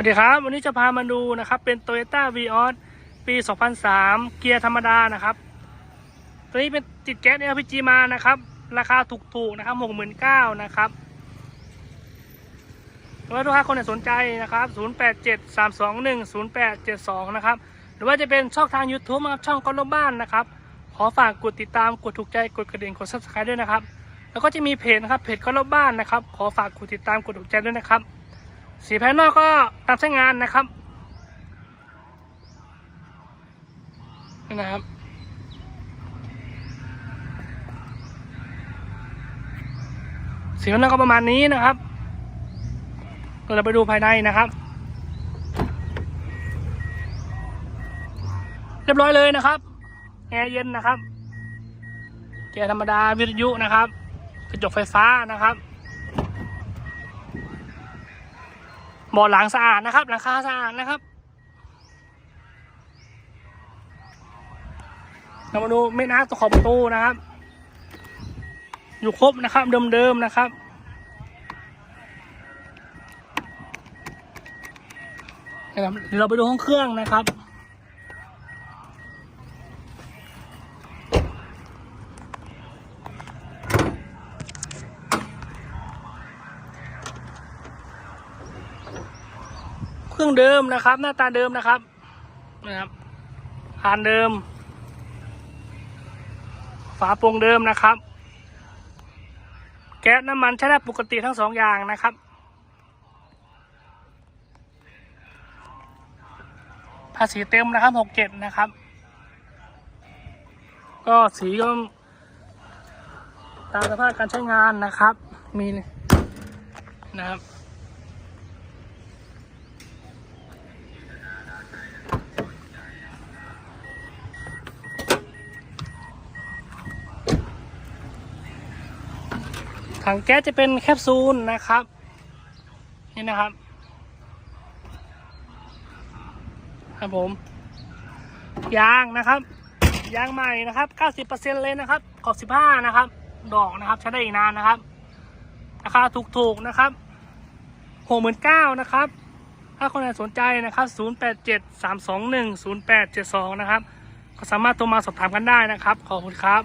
วัสดีครับ วันนี้จะพามาดูนะครับ เป็น Toyota v ีออสปี 2003 เกียร์ธรรมดานะครับ ตัวนี้เป็นติดแก๊ส LPG มานะครับ ราคาถูกๆนะครับ 69,000นะครับแล้วลูกค้าคนไหนสนใจนะครับ 0873210872 นะครับ หรือว่าจะเป็นช่องทาง YouTube นะครับช่องก้อนรบบ้านนะครับ ขอฝากกดติดตามกดถูกใจกดกระดิ่งกด Subscribe ด้วยนะครับ แล้วก็จะมีเพจนะครับเพจก้อนรบบ้านนะครับ ขอฝากกดติดตามกดถูกใจด้วยนะครับ สีภายนอกก็ตามใช้งานนะครับนี่นะครับ สีภายนอกก็ประมาณนี้นะครับเราไปดูภายในนะครับ เรียบร้อยเลยนะครับแอร์เย็นนะครับแกร์ธรรมดาวิทยุนะครับกระจกไฟฟ้านะครับ เบ่อหลังสะอาดนะครับ หลังคาสะอาดนะครับเรามาดูเม็ดน้ำตัวขอบประตูนะครับ อยู่ครบนะครับ เดิมๆนะครับเดี๋ยวเราไปดูห้องเครื่องนะครับ เครื่องเดิมนะครับ หน้าตาเดิมนะครับนะครับพานเดิม ฝาโปร่งเดิมนะครับ แก๊สน้ำมันใช้ได้ปกติทั้งสองอย่างนะครับ ภาษีเต็มนะครับหกเจ็ดนะครับ ก็สีก็ตามสภาพการใช้งานนะครับ มีนะครับ ถังแก๊สจะเป็นแคปซูลนะครับ นี่นะครับ ครับผม ยางนะครับ ยางใหม่นะครับ 90%เลยนะครับ ขอบ 15 นะครับ ดอกนะครับใช้ได้อีกนานนะครับ ราคาถูกๆนะครับ69,000นะครับ ถ้าคนไหนสนใจนะครับ 087 321 0872 นะครับ ก็สามารถโทรมาสอบถามกันได้นะครับ ขอบคุณครับ